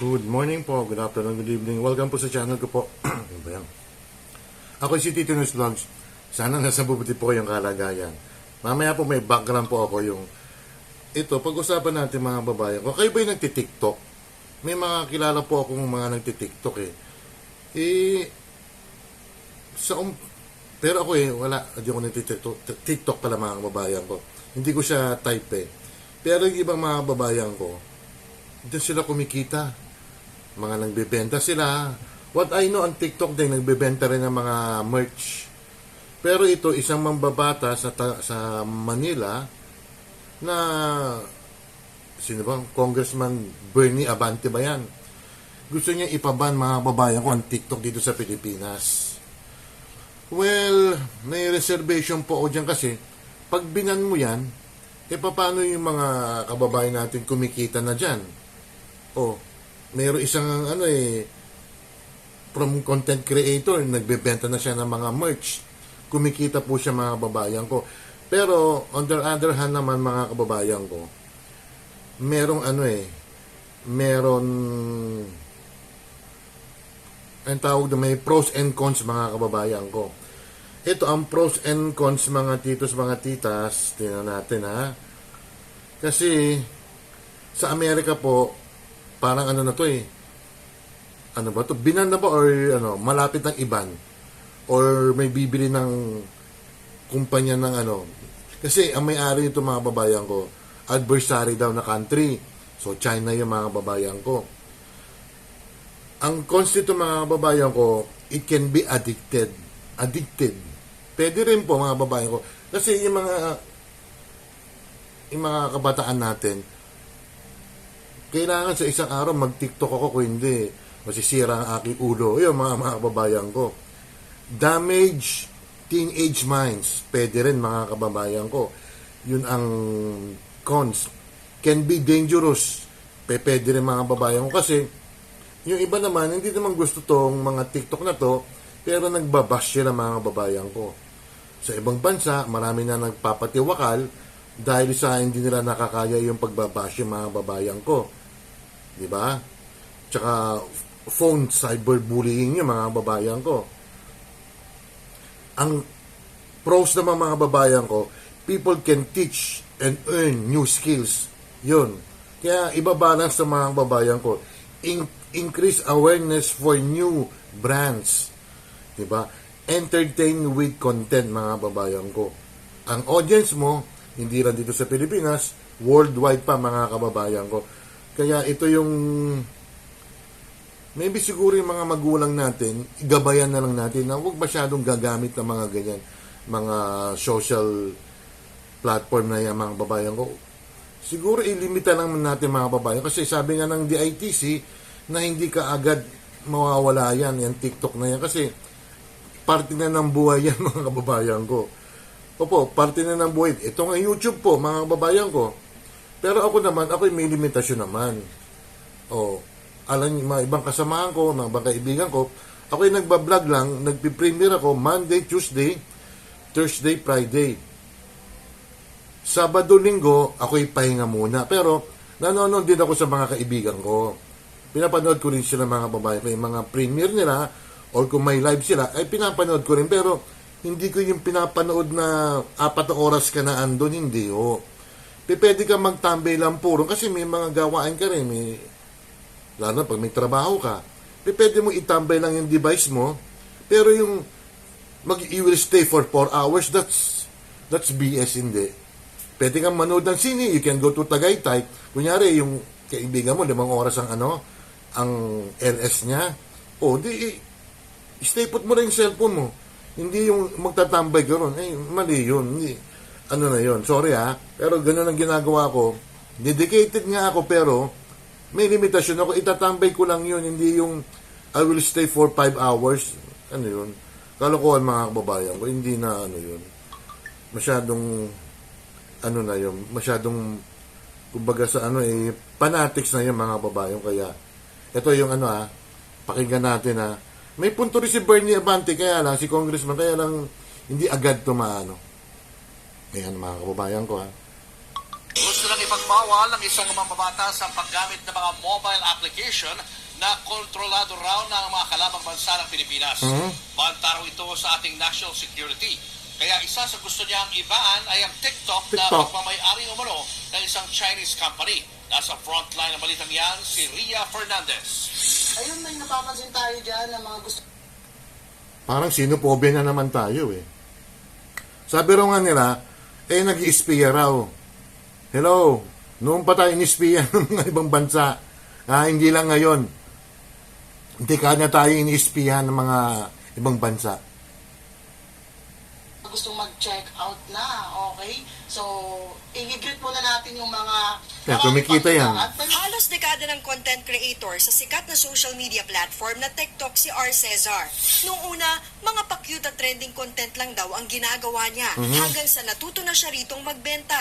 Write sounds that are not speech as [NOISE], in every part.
Good morning po, good afternoon, good evening. Welcome po sa channel ko po. [CLEARS THROAT] ano ba? Ako si Tito News Vlogs. Sana nasa bubuti po yung kalagayan. Mamaya po may background po ako yung... Ito, pag-usapan natin mga babayan ko. Kayo ba yung nagtitiktok? May mga kilala po akong mga nagtitiktok eh. Eh, sa um, pero ako eh, wala. Hindi ako nagtitiktok. TikTok pala mga kababayan ko. Hindi ko siya type eh. Pero yung ibang mga kababayan ko, doon sila kumikita. Mga nagbebenta sila. What I know, ang TikTok din, nagbebenta rin ng mga merch. Pero ito, isang mambabata sa, sa Manila na sino ba? Congressman Bernie Abante ba yan? Gusto niya ipaban mga babayan ko ang TikTok dito sa Pilipinas. Well, may reservation po ako dyan kasi pag binan mo yan, eh paano yung mga kababayan natin kumikita na dyan? Oh, mayroon isang ano eh, from content creator, nagbebenta na siya ng mga merch. Kumikita po siya mga kababayan ko. Pero on the other hand naman mga kababayan ko, merong ano eh, meron ang tawag na may pros and cons mga kababayan ko. Ito ang pros and cons mga titos, mga titas. Tingnan natin ha. Kasi sa Amerika po, parang ano na to eh. Ano ba to? Binan na ba or ano, malapit ng iban? Or may bibili ng kumpanya ng ano? Kasi ang may-ari nito mga babayan ko, adversary daw na country. So China yung mga babayan ko. Ang cons nito mga babayan ko, it can be addicted. Addicted. Pwede rin po mga babayan ko. Kasi yung mga yung mga kabataan natin, kailangan sa isang araw mag-tiktok ako kung hindi masisira ang aking ulo. Yun mga mga kababayan ko. Damage teenage minds. Pwede rin mga kababayan ko. Yun ang cons. Can be dangerous. Pwede rin mga kababayan ko kasi yung iba naman, hindi naman gusto tong mga TikTok na to, pero nagbabash sila mga kababayan ko. Sa ibang bansa, marami na nagpapatiwakal dahil sa hindi nila nakakaya yung pagbabash yung mga babayan ko. Di ba? Tsaka phone cyberbullying yung mga babayan ko. Ang pros naman mga babayan ko, people can teach and earn new skills. Yun. Kaya ibabalance sa mga babayan ko. In- increase awareness for new brands. Diba? Entertain with content mga babayan ko. Ang audience mo, hindi lang dito sa Pilipinas, worldwide pa mga kababayan ko. Kaya ito yung maybe siguro yung mga magulang natin, gabayan na lang natin na huwag masyadong gagamit ng mga ganyan, mga social platform na yan mga babayan ko. Siguro ilimita lang natin mga babayan kasi sabi nga ng DITC na hindi ka agad mawawala yan, yung TikTok na yan kasi parte na ng buhay yan [LAUGHS] mga kababayan ko. Opo, parte na ng buhay. Ito nga YouTube po mga kababayan ko. Pero ako naman, ako may limitasyon naman. O, alam niyo, mga ibang kasamahan ko, mga ibang kaibigan ko, ako yung nagbablog lang, nagpipremiere ako Monday, Tuesday, Thursday, Friday. Sabado, Linggo, ako'y pahinga muna. Pero, nanonood din ako sa mga kaibigan ko. Pinapanood ko rin sila mga babae. May mga premiere nila, or kung may live sila, ay pinapanood ko rin. Pero, hindi ko yung pinapanood na apat na oras ka na andun, hindi o. P- Pwede ka magtambay lang puro kasi may mga gawain ka rin. May, lalo na pag may trabaho ka. Pwede mo itambay lang yung device mo. Pero yung mag you will stay for 4 hours, that's that's BS hindi. Pwede kang manood ng sine, you can go to Tagaytay. Kunyari, yung kaibigan mo, limang oras ang ano, ang LS niya. O, di, stay put mo rin yung cellphone mo. Hindi yung magtatambay ka ron. Eh, mali yun. Hindi. Ano na yun. Sorry ha. Pero ganun ang ginagawa ko. Dedicated nga ako pero may limitasyon ako. Itatambay ko lang yun. Hindi yung I will stay for 5 hours. Ano yun? Kalokohan mga kababayan ko. Hindi na ano yun. Masyadong ano na yun. Masyadong kumbaga sa ano eh fanatics na yun mga kababayan. Kaya ito yung ano ha. Pakinggan natin ha. May punto rin si Bernie Abante, kaya lang, si Congressman, kaya lang, hindi agad tumaano. Ayan, mga kababayan ko, ha. Gusto lang ipagbawal ng isang mamabata sa paggamit ng mga mobile application na kontrolado raw ng mga kalabang bansa ng Pilipinas. Raw ito sa ating national security. Kaya isa sa gusto niyang ibaan ay ang TikTok, na TikTok. pagmamayari umano ng isang Chinese company. Nasa frontline ng balitang yan, si Ria Fernandez. Ayun, may napapansin tayo dyan na mga gusto Parang sinupobia na naman tayo eh. Sabi raw nga nila, eh nag iispiya raw. Hello, noon pa tayo inispiya [LAUGHS] ng ibang bansa. Ah, hindi lang ngayon. Hindi kanya tayo iniispiya ng mga ibang bansa. gustong mag-check out na, okay? So, i-greet muna natin yung mga... Kaya kumikita yan. Halos dekada ng content creator sa sikat na social media platform na TikTok si R. Cesar. Noong una, mga pa-cute at trending content lang daw ang ginagawa niya hanggang sa natuto na siya ritong magbenta.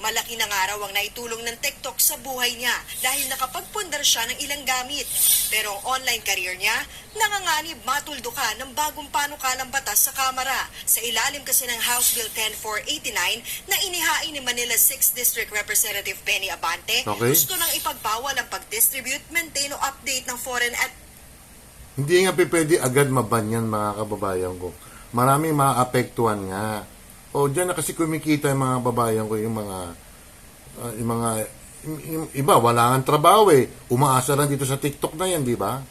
Malaki na nga raw ang naitulong ng TikTok sa buhay niya dahil nakapagpundar siya ng ilang gamit. Pero ang online career niya, nanganganib matuldukan ng bagong panukalang batas sa Kamara. Sa ilalim kasi ng House Bill 10489 na inihain ni Manila 6th District Representative Benny Abante, Okay. gusto nang ipagbawal ang pag-distribute, maintain o update ng foreign at Hindi nga pwede agad maban yan mga kababayan ko. Maraming maapektuhan nga. O dyan na kasi kumikita yung mga babayan ko, yung mga, ah, yung mga, yung- yung iba, wala nga trabaho eh. Umaasa lang dito sa TikTok na yan, di ba?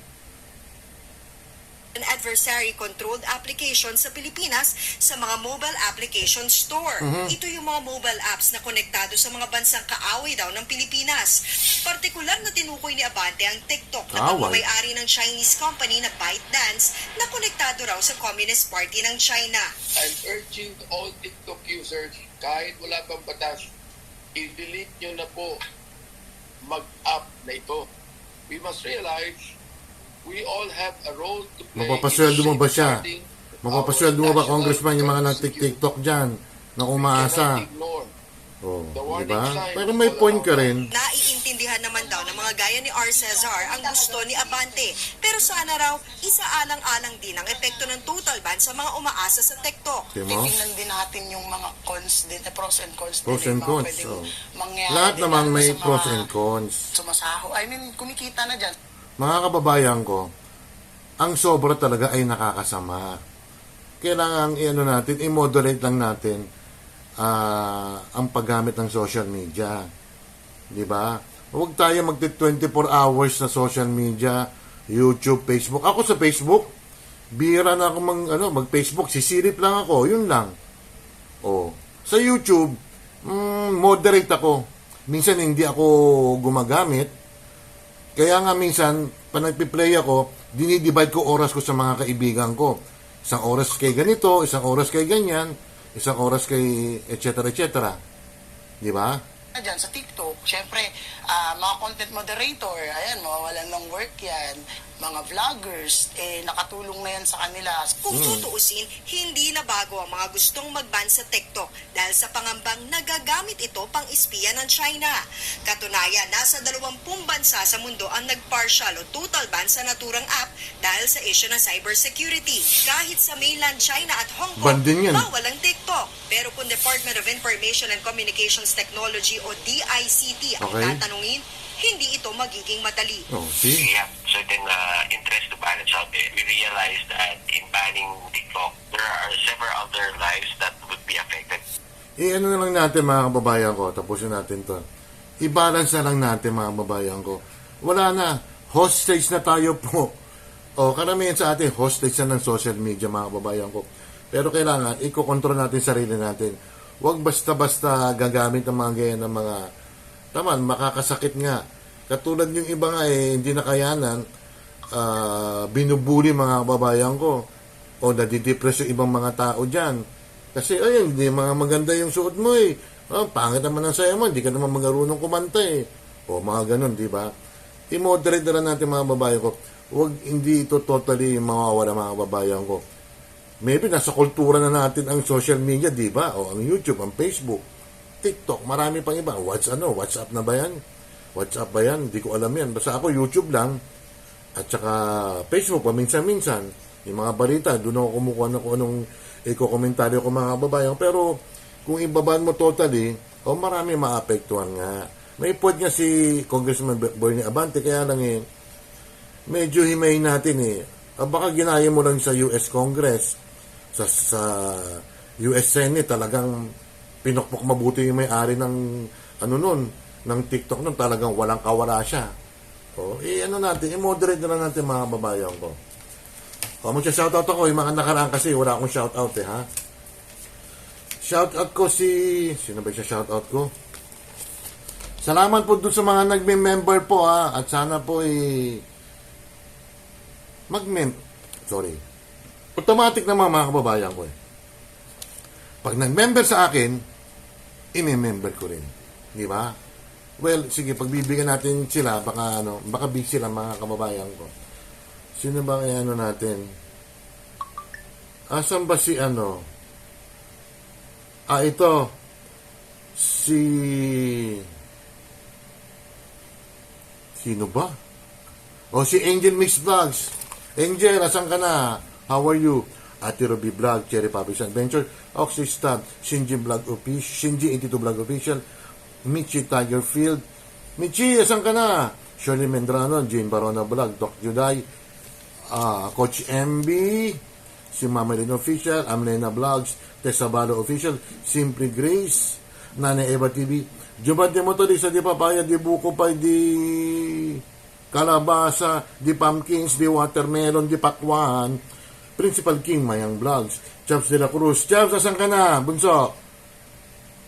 Adversary-controlled application sa Pilipinas sa mga mobile application store. Ito yung mga mobile apps na konektado sa mga bansang kaaway daw ng Pilipinas. Partikular na tinukoy ni Abante ang TikTok na pagmamayari ng Chinese company na ByteDance na konektado raw sa Communist Party ng China. I'm urging all TikTok users, kahit wala pang batas, i-delete nyo na po mag-up na ito. We must realize we all have a role to play. Mapapasweldo mo ba siya? Mapapasweldo mo ba, congressman, yung mga national nag-TikTok dyan na umaasa? Oh, di ba? Pero may point ka rin. Naiintindihan naman daw ng mga gaya ni R. Cesar ang gusto ni Abante. Pero sana raw, isaalang-alang din ang epekto ng total ban sa mga umaasa sa TikTok. Di mo? Titingnan din natin yung mga cons din, eh, pros and cons Pros din, and yung mga cons. Oh. mangyari Lahat din naman may pros and cons. Sumasaho. I mean, kumikita na dyan. Mga kababayan ko, ang sobra talaga ay nakakasama. Kailangan i-ano natin, i-moderate lang natin ah, ang paggamit ng social media. Di ba? Huwag tayo magti 24 hours sa social media, YouTube, Facebook. Ako sa Facebook, bira na ako mag, ano, mag-Facebook, sisilip lang ako, yun lang. Oh. Sa YouTube, mm, moderate ako. Minsan hindi ako gumagamit. Kaya nga minsan, pag nagpi-play ako, dinidivide ko oras ko sa mga kaibigan ko. Isang oras kay ganito, isang oras kay ganyan, isang oras kay etc. etc. Di ba? Na dyan sa TikTok, syempre, ah, mga content moderator, ayan, mawawalan ng work yan. Mga vloggers, eh, nakatulong na yan sa kanila. Kung tutuusin, hindi na bago ang mga gustong mag-ban sa TikTok dahil sa pangambang nagagamit ito pang espiya ng China. Katunayan, nasa 20 bansa sa mundo ang nag-partial o total ban sa naturang app dahil sa issue ng cybersecurity. Kahit sa mainland China at Hong Kong, bawal ang TikTok. Kung Department of Information and Communications Technology o DICT ang Okay. tatanungin, hindi ito magiging madali. Oh, see? we have certain uh, interest to balance out there. We realize that in banning TikTok, there are several other lives that would be affected. I-ano na lang natin mga kababayan ko, tapusin natin to. I-balance na lang natin mga kababayan ko. Wala na, hostage na tayo po. O, karamihan sa atin, hostage na ng social media mga kababayan ko. Pero kailangan, ikokontrol natin sarili natin. Huwag basta-basta gagamit ng mga ganyan ng mga, taman, makakasakit nga. Katulad yung iba nga eh, hindi nakayanan, ah, binubuli mga kababayan ko. O nadidepress yung ibang mga tao dyan. Kasi, ayun, hindi mga maganda yung suot mo eh. Oh, pangit naman ang sayo mo, hindi ka naman magarunong kumanta eh. O mga ganun, di ba? I-moderate na natin mga babayan ko. Huwag hindi ito totally mawawala mga babayan ko. Maybe nasa kultura na natin ang social media, di ba? O ang YouTube, ang Facebook, TikTok, marami pang iba. What's ano? WhatsApp na ba yan? WhatsApp ba yan? Hindi ko alam yan. Basta ako YouTube lang. At saka Facebook, paminsan-minsan. Yung mga balita, doon ako kumukuha ng kung anong iko-komentaryo ko mga babayan. Pero kung ibaban mo totally, O marami maapektuhan nga. May point nga si Congressman Bernie Abante, kaya lang eh, medyo himayin natin eh. Ah, baka ginaya mo lang sa US Congress, sa, sa US Senate, talagang pinokpok mabuti yung may-ari ng, ano nun, ng TikTok nun, talagang walang kawala siya. O, eh, ano natin, i-moderate na lang natin mga babayan ko. O, magsa-shoutout ako, yung mga nakaraan kasi, wala akong shoutout eh, ha? Shoutout ko si, sino ba siya shoutout ko? Salamat po dun sa mga nagme-member po ha. At sana po eh mag-mem sorry. Automatic na mga, kababayan ko eh. Pag nag-member sa akin, i-member ko rin. Di ba? Well, sige, pagbibigyan natin sila, baka ano, baka big sila mga kababayan ko. Sino ba kaya ano natin? Asan ba si ano? Ah, ito. Si... Sino ba? O, si Angel Mix Vlogs. Angel, asan ka na? How are you? Ate Ruby Vlog, Cherry Publish Adventure, Oxy Stab, Shinji Vlog Official, Shinji 82 Vlog Official, Michi Tiger Field. Michi, asan ka na? Shirley Mendrano, Jane Barona Vlog, Doc Juday, ah, Coach MB, si Mama Lino Official, Amlena Vlogs, Tessa Balo Official, Simply Grace, Nana Eva TV, Jubat di motorista di papaya, di buko pa, di kalabasa, di pumpkins, di watermelon, di pakwan, Principal King Mayang Vlogs, Chaps de la Cruz, Chaps, asan ka na, bunso?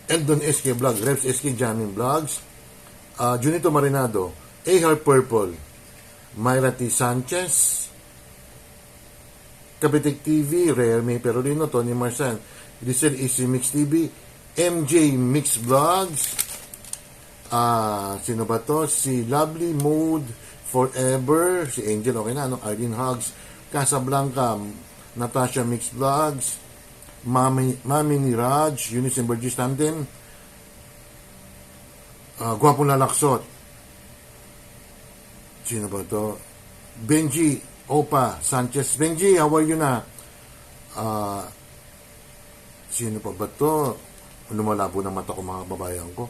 Eldon SK Vlog, Reps SK Jamming Vlogs, uh, Junito Marinado, A Purple, Myra T. Sanchez, Kapitik TV, Rare May Perolino, Tony Marsan, Giselle Easy Mix TV, MJ Mix Vlogs, ah, sino ba to? Si Lovely Mood Forever, si Angel, okay na, no? Arlene Hugs, Casablanca, Natasha Mix Vlogs, Mami, Mami ni Raj, Eunice and Burgess Tandem, ah, Gwapong Lalaksot, Sino ba to? Benji Opa Sanchez. Benji, how are you na? Ah, sino pa ba to? Lumalabo na mata ko mga babayan ko.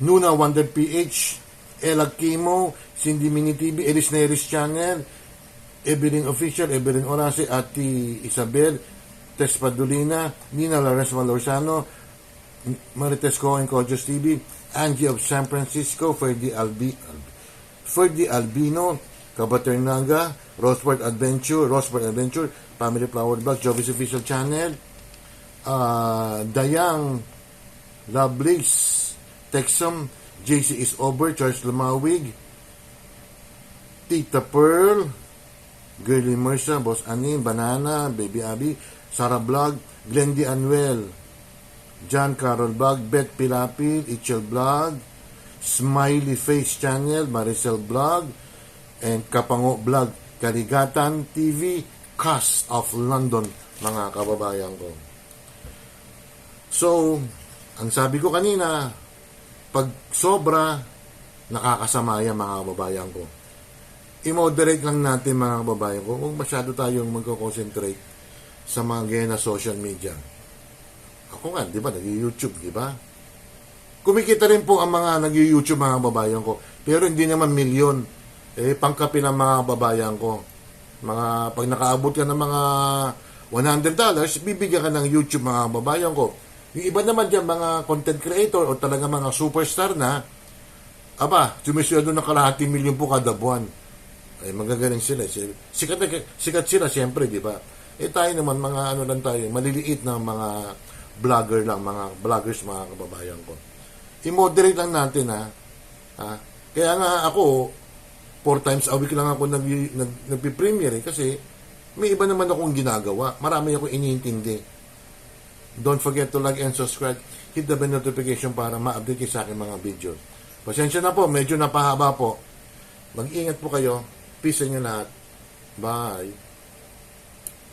Nuna Wonder PH, Ella Kimo, Cindy Mini TV, Elis Neris Channel, Evelyn Official, Evelyn Orase, Ati Isabel, Tess Padulina, Nina Lares Valorsano, Marites Cohen, Kojos TV, Angie of San Francisco, Ferdy Albi, Ferdy Albino, Kabaternaga, Rosebud Adventure, Rosebud Adventure, Family Flower Vlog, Jovis Official Channel, uh, Dayang, Lovelace, Texum, JC is over, Charles Lumawig, Tita Pearl, Girly Mersa, Boss Anin, Banana, Baby Abby, Sarah Vlog, Glendy Anuel, John Carol Vlog, Beth Pilapil, Ichel Vlog, Smiley Face Channel, Maricel Vlog, and Kapango Vlog, Karigatan TV, Cast of London, mga kababayan ko. So, ang sabi ko kanina, pag sobra, nakakasama yan mga kababayan ko. I-moderate lang natin mga kababayan ko. Huwag masyado tayong magko-concentrate sa mga ganyan na social media. Ako nga, di ba, nag-YouTube, di ba? Kumikita rin po ang mga nag-YouTube mga kababayan ko. Pero hindi naman milyon. Eh, pangkapi ng mga kababayan ko. Mga, pag nakaabot ka ng mga $100, bibigyan ka ng YouTube mga kababayan ko. Yung iba naman dyan, mga content creator o talaga mga superstar na, aba, sumisweldo ng kalahating milyon po kada buwan. Ay, magagaling sila. Sikat, sikat sila, siyempre, di ba? Eh, tayo naman, mga ano lang tayo, maliliit na mga vlogger lang, mga vloggers, mga kababayan ko. I-moderate lang natin, ha? ha? Kaya nga ako, four times a week lang ako nag, nag, nagpi-premiere eh, kasi may iba naman akong ginagawa. Marami akong iniintindi. Don't forget to like and subscribe. Hit the bell notification para ma-update kayo sa akin mga video. Pasensya na po, medyo napahaba po. Mag-ingat po kayo. Peace sa inyo lahat. Bye.